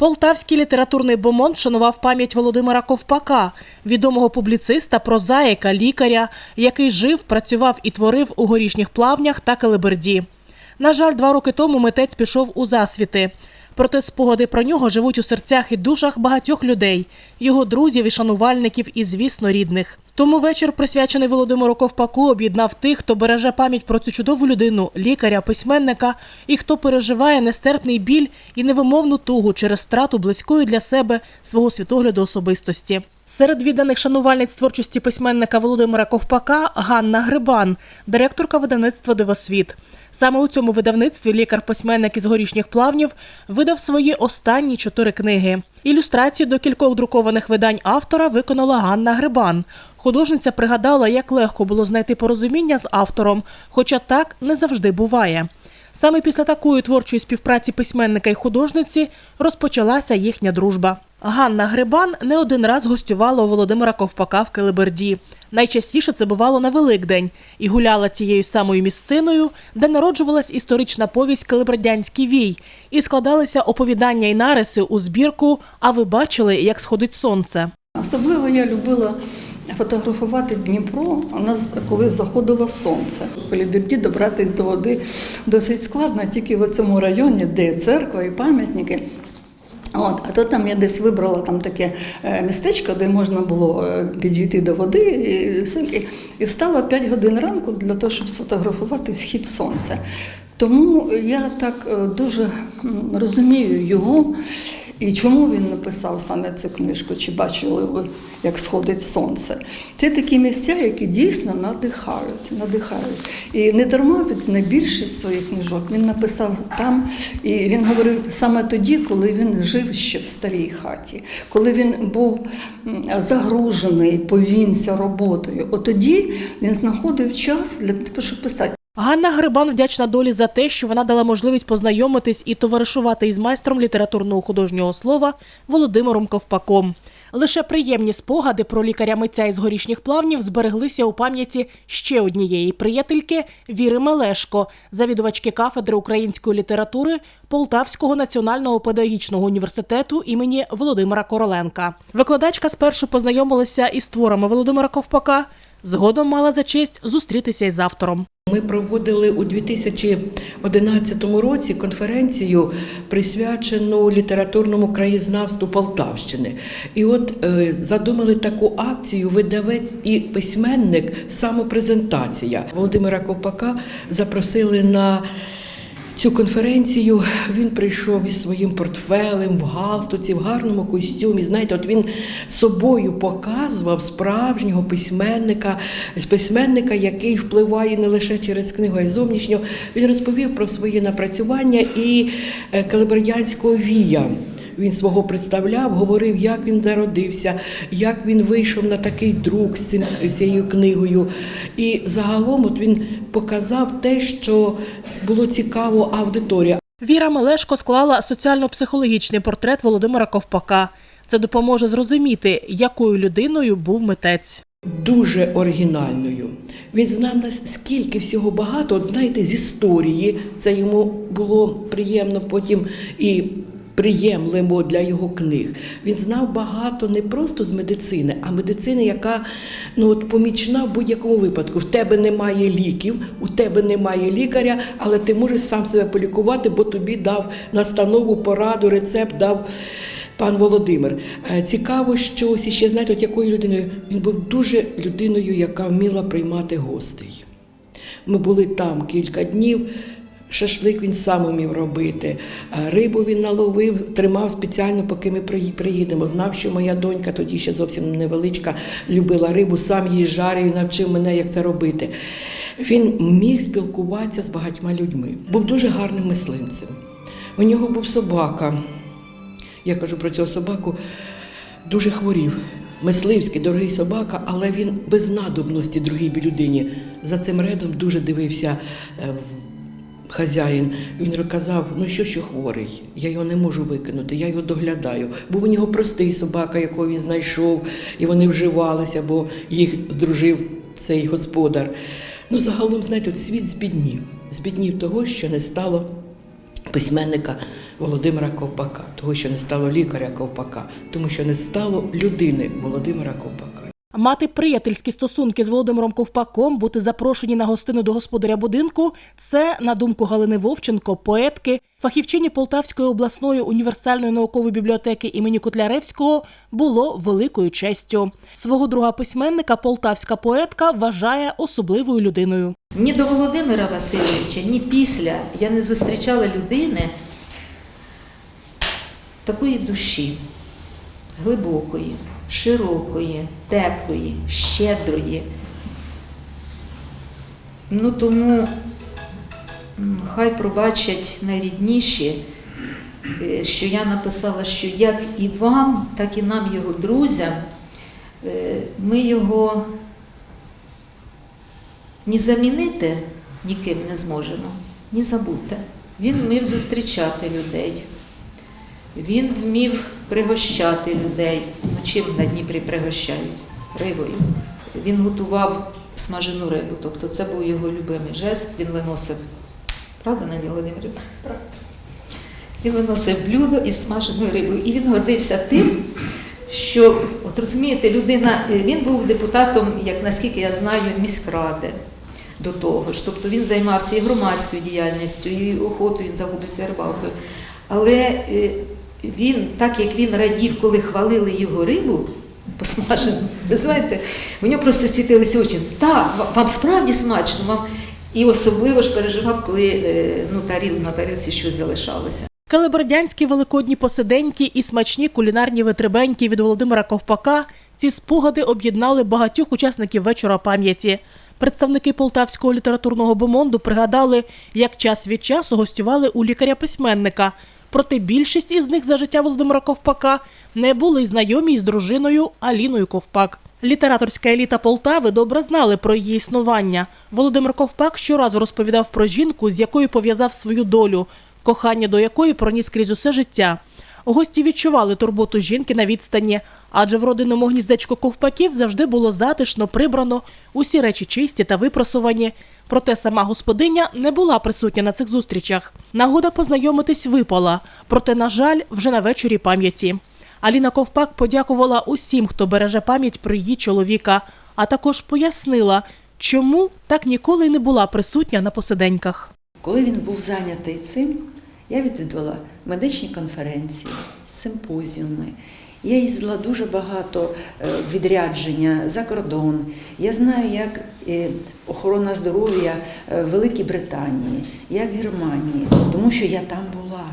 Полтавський літературний бомонд шанував пам'ять Володимира Ковпака, відомого публіциста, прозаїка, лікаря, який жив, працював і творив у горішніх плавнях та Калиберді. На жаль, два роки тому митець пішов у засвіти. Проте спогади про нього живуть у серцях і душах багатьох людей, його друзів і шанувальників, і, звісно, рідних. Тому вечір, присвячений Володимиру Ковпаку, об'єднав тих, хто береже пам'ять про цю чудову людину, лікаря, письменника, і хто переживає нестерпний біль і невимовну тугу через втрату близької для себе свого світогляду особистості. Серед відданих шанувальниць творчості письменника Володимира Ковпака Ганна Грибан, директорка видавництва Дивосвіт. Саме у цьому видавництві лікар-письменник із горішніх плавнів видав свої останні чотири книги. Ілюстрацію до кількох друкованих видань автора виконала Ганна Грибан. Художниця пригадала, як легко було знайти порозуміння з автором, хоча так не завжди буває. Саме після такої творчої співпраці письменника і художниці розпочалася їхня дружба. Ганна Грибан не один раз гостювала у Володимира Ковпака в Келеберді. Найчастіше це бувало на Великдень і гуляла тією самою місциною, де народжувалась історична повість Келебердянський вій, і складалися оповідання і нариси у збірку А ви бачили, як сходить сонце. Особливо я любила фотографувати Дніпро, у коли заходило сонце. В Каліберді добратися до води досить складно, тільки в цьому районі, де церква і пам'ятники. От, а то там я десь вибрала там таке е, містечко, де можна було е, підійти до води і, все, і, і встала 5 годин ранку для того, щоб сфотографувати схід сонця. Тому я так е, дуже розумію його і чому він написав саме цю книжку, чи бачили ви, як сходить сонце. Це такі місця, які дійсно надихають. надихають. І не дарма він на більшість своїх книжок він написав там, і він говорив саме тоді, коли він жив ще в старій хаті, коли він був загружений, повінця роботою. От тоді він знаходив час для того, щоб писати. Ганна Грибан вдячна долі за те, що вона дала можливість познайомитись і товаришувати із майстром літературного художнього слова Володимиром Ковпаком. Лише приємні спогади про лікаря митця із горішніх плавнів збереглися у пам'яті ще однієї приятельки Віри Мелешко, завідувачки кафедри української літератури Полтавського національного педагогічного університету імені Володимира Короленка. Викладачка спершу познайомилася із творами Володимира Ковпака. Згодом мала за честь зустрітися із автором. Ми проводили у 2011 році конференцію, присвячену літературному краєзнавству Полтавщини. І от е, задумали таку акцію видавець і письменник самопрезентація. Володимира Копака запросили на Цю конференцію він прийшов із своїм портфелем в галстуці, в гарному костюмі. Знаєте, от він собою показував справжнього письменника, письменника, який впливає не лише через книгу, а й зовнішньо. Він розповів про свої напрацювання і е, Калибердянського вія. Він свого представляв, говорив, як він зародився, як він вийшов на такий друк з цією книгою. І загалом от він показав те, що було цікаво аудиторії. Віра Мелешко склала соціально-психологічний портрет Володимира Ковпака. Це допоможе зрозуміти, якою людиною був митець. Дуже оригінальною. Він знав наскільки всього багато, от знаєте, з історії. Це йому було приємно потім і приємлемо для його книг. Він знав багато не просто з медицини, а медицини, яка ну, от, помічна в будь-якому випадку. В тебе немає ліків, у тебе немає лікаря, але ти можеш сам себе полікувати, бо тобі дав настанову, пораду, рецепт дав. Пан Володимир, Е, цікаво, що ось ще знаєте, от якою людиною він був дуже людиною, яка вміла приймати гостей. Ми були там кілька днів. Шашлик він сам умів робити, е, рибу він наловив, тримав спеціально, поки ми приїдемо. Знав, що моя донька, тоді ще зовсім невеличка, любила рибу, сам її жарив і навчив мене, як це робити. Він міг спілкуватися з багатьма людьми. Був дуже гарним мисливцем. У нього був собака. Я кажу про цього собаку, дуже хворів. Мисливський, дорогий собака, але він без надобності другій людині. За цим редом дуже дивився е, хазяїн. Він казав, ну що, що хворий, я його не можу викинути, я його доглядаю. Був у нього простий собака, якого він знайшов, і вони вживалися, бо їх здружив цей господар. Ну, загалом, знаєте, от світ збіднів. Збіднів того, що не стало письменника Володимира Ковпака, того, що не стало лікаря Ковпака, тому що не стало людини Володимира Ковпака. Мати приятельські стосунки з Володимиром Ковпаком, бути запрошені на гостину до господаря будинку це, на думку Галини Вовченко, поетки, фахівчині Полтавської обласної універсальної наукової бібліотеки імені Котляревського, було великою честю. Свого друга письменника полтавська поетка вважає особливою людиною. Ні до Володимира Васильовича, ні після я не зустрічала людини такої душі, глибокої, широкої, теплої, щедрої. Ну тому хай пробачать найрідніші, е, що я написала, що як і вам, так і нам, його друзям, е, ми його ні замінити ніким не зможемо, ні забути. Він вмів зустрічати людей, він вмів пригощати людей. Ну, чим на Дніпрі пригощають? Рибою. Він готував смажену рибу, тобто це був його любимий жест, він виносив. Правда, Надія Володимирівна? Правда. Він виносив блюдо із смаженою рибою. І він гордився тим, що, от розумієте, людина, е, він був депутатом, як наскільки я знаю, міськради до того ж. Тобто він займався і громадською діяльністю, і охотою, він загубився рибалкою. Але е, він, так як він радів, коли хвалили його рибу посмажену, ви знаєте, у нього просто світилися очі. Так, вам справді смачно, вам. І особливо ж переживав, коли е, ну, таріл, на тарілці щось залишалося. Калибердянські великодні посиденьки і смачні кулінарні витребеньки від Володимира Ковпака ці спогади об'єднали багатьох учасників вечора пам'яті. Представники полтавського літературного бомонду пригадали, як час від часу гостювали у лікаря-письменника. Проте більшість із них за життя Володимира Ковпака не були знайомі з дружиною Аліною Ковпак. Літераторська еліта Полтави добре знали про її існування. Володимир Ковпак щоразу розповідав про жінку, з якою пов'язав свою долю, кохання до якої проніс крізь усе життя. Гості відчували турботу жінки на відстані, адже в родинному гніздечку ковпаків завжди було затишно, прибрано, усі речі чисті та випросувані. Проте сама господиня не була присутня на цих зустрічах. Нагода познайомитись випала, проте, на жаль, вже на вечорі пам'яті. Аліна Ковпак подякувала усім, хто береже пам'ять про її чоловіка, а також пояснила, чому так ніколи не була присутня на посиденьках. Коли він був зайнятий цим, я відвідувала медичні конференції, симпозіуми. Я їздила дуже багато е, відрядження за кордон. Я знаю, як е, охорона здоров'я е, Великій Британії, як Германії, тому що я там була,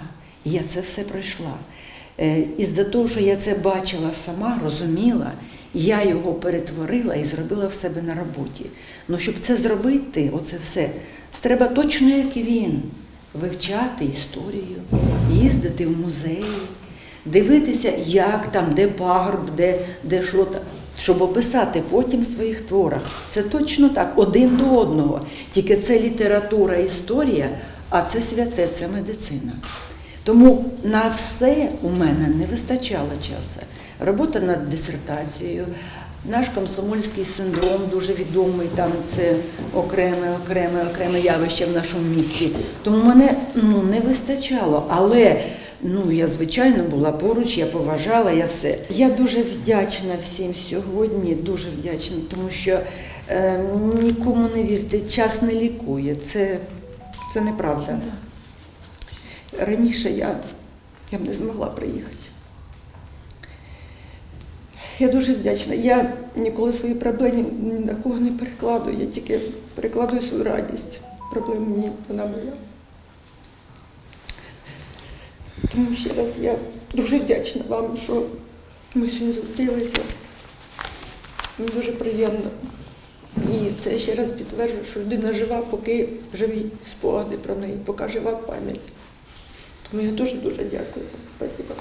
і я це все пройшла. Е, Із-за того, що я це бачила сама, розуміла, я його перетворила і зробила в себе на роботі. Ну, щоб це зробити, оце все, це треба точно, як і він, вивчати історію, їздити в музеї, дивитися, як там, де пагорб, де, де що там, щоб описати потім в своїх творах. Це точно так, один до одного. Тільки це література, історія, а це святе, це медицина. Тому на все у мене не вистачало часу. Робота над дисертацією, наш комсомольський синдром дуже відомий, там це окреме, окреме, окреме явище в нашому місті. Тому мене ну, не вистачало. Але ну, я, звичайно, була поруч, я поважала, я все. Я дуже вдячна всім сьогодні, дуже вдячна, тому що е, нікому не вірте, час не лікує. Це, це неправда. Раніше я, я б не змогла приїхати. Я дуже вдячна. Я ніколи свої проблеми ні на кого не перекладую, я тільки перекладую свою радість. Проблема мені вона моя. Тому ще раз я дуже вдячна вам, що ми сьогодні зустрілися. Мені дуже приємно. І це ще раз підтверджує, що людина жива, поки живі спогади про неї, поки жива пам'ять. Тому я дуже-дуже дякую. Спасибо.